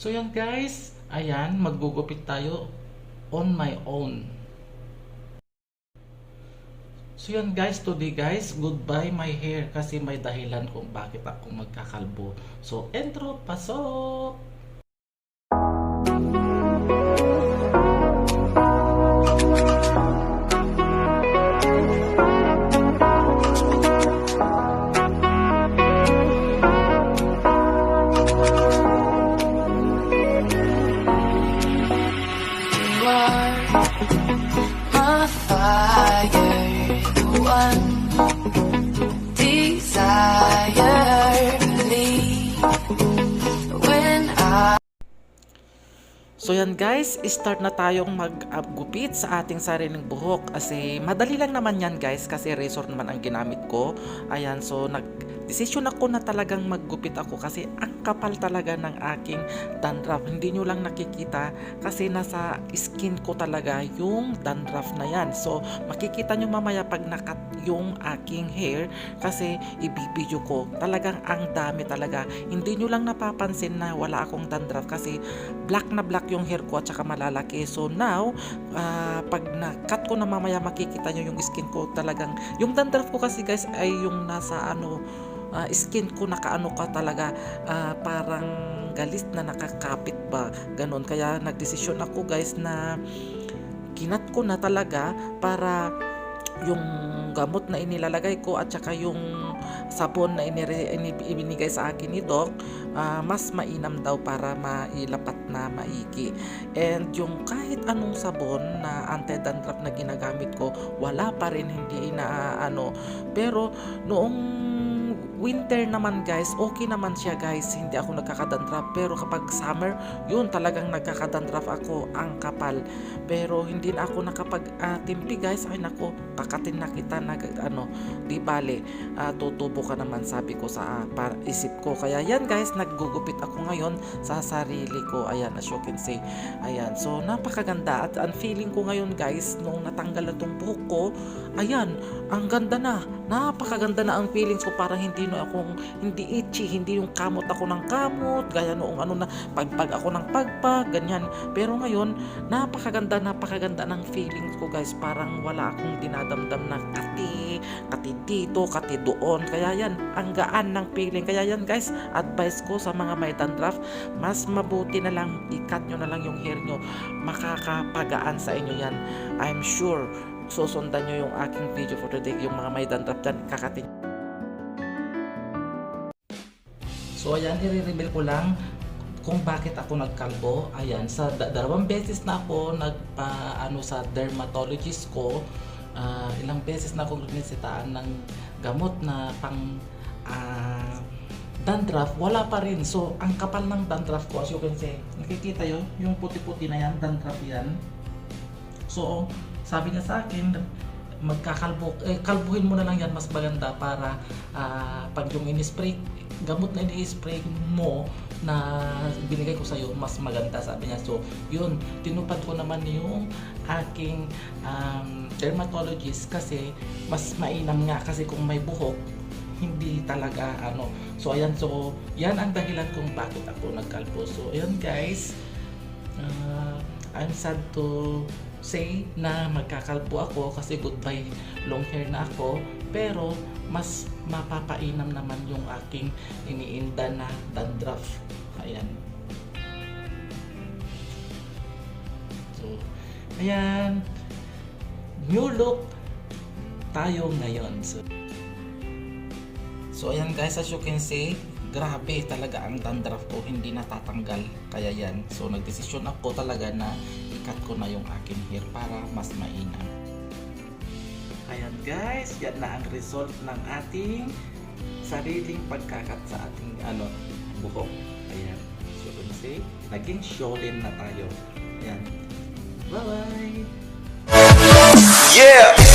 So yan guys, ayan, maggugupit tayo on my own. So yan guys, today guys, goodbye my hair kasi may dahilan kung bakit ako magkakalbo. So intro, pasok! So yan guys, start na tayong mag-gupit sa ating sariling buhok kasi madali lang naman yan guys kasi razor naman ang ginamit ko. Ayan, so nag Desisyon ako na talagang maggupit ako kasi ang kapal talaga ng aking dandruff. Hindi nyo lang nakikita kasi nasa skin ko talaga yung dandruff na yan. So makikita nyo mamaya pag nakat yung aking hair kasi ibibidyo ko. Talagang ang dami talaga. Hindi nyo lang napapansin na wala akong dandruff kasi black na black yung hair ko at saka malalaki. So now, ah, pag na-cut ko na mamaya makikita nyo yung skin ko talagang, yung dandruff ko kasi guys ay yung nasa ano, ah, skin ko nakaano ka talaga ah, parang galis na nakakapit ba ganon kaya nagdesisyon ako guys na kinat ko na talaga para yung gamot na inilalagay ko at saka yung sabon na inire, ini- ibinigay sa akin ni Doc, ah, mas mainam daw para mailapat na maigi. And yung kahit anong sabon na anti-dandruff na ginagamit ko, wala pa rin hindi na ano. Pero noong winter naman guys, okay naman siya guys, hindi ako nagkakadandraf. Pero kapag summer, yun talagang nagkakadandraf ako, ang kapal. Pero hindi na ako nakapag-timpi guys, ay nako, kakatin na kita na ano, di bale, ah, tutubo ka naman sabi ko sa ah, para, isip ko. Kaya yan guys, naggugupit ako ngayon sa sarili ko. Ayan, as you can see. Ayan, so napakaganda. At ang feeling ko ngayon guys, nung natanggal na tong buhok ko, ayan, ang ganda na. Napakaganda na ang feelings ko. Parang hindi na akong, hindi itchy, hindi yung kamot ako ng kamot, gaya noong ano na, pagpag ako ng pagpag, ganyan. Pero ngayon, napakaganda, napakaganda ng feelings ko guys. Parang wala akong dinadamdam na kati, kati dito, kati doon. Kaya yan, ang gaan ng feeling. Kaya yan guys, advice ko sa mga may dandruff, mas mabuti na lang, ikat nyo na lang yung hair nyo. Makakapagaan sa inyo yan. I'm sure, susundan nyo yung aking video for today, yung mga may dandruff dyan, kakatin. So ayan, i-reveal ko lang kung bakit ako nagkalbo. Ayan, sa da- dalawang beses na ako nagpa ano sa dermatologist ko. Ah, ilang beses na akong binisitaan ng gamot na pang ah, dandruff, wala pa rin. So, ang kapal ng dandruff ko, as you can see, nakikita yun, yung puti-puti na yan, dandruff yan. So, sabi niya sa akin, magkakalbo, eh, kalbuhin mo na lang yan, mas maganda para ah, pag yung in-spray, gamot na ini-spray mo na binigay ko sa iyo mas maganda sabi niya. So, yun, tinupad ko naman yung aking um, dermatologist kasi mas mainam nga kasi kung may buhok, hindi talaga ano. So, ayan, so, yan ang dahilan kung bakit ako nagkalbo. So, ayan guys, Ah, I'm sad to say na magkakalbo ako kasi goodbye long hair na ako pero mas mapapainam naman yung aking iniinda na dandruff. Ayan. So ayan. New look tayo ngayon. So So ayan guys, as you can see, grabe talaga ang dandruff ko, hindi natatanggal. Kaya yan, so nagdesisyon ako talaga na ikat ko na yung aking hair para mas mainam. Ayan guys, yan na ang result ng ating sariling pagkakat sa ating ano, buhok. Ayan, so you can see, naging showlin na tayo. Ayan, bye-bye! Yeah.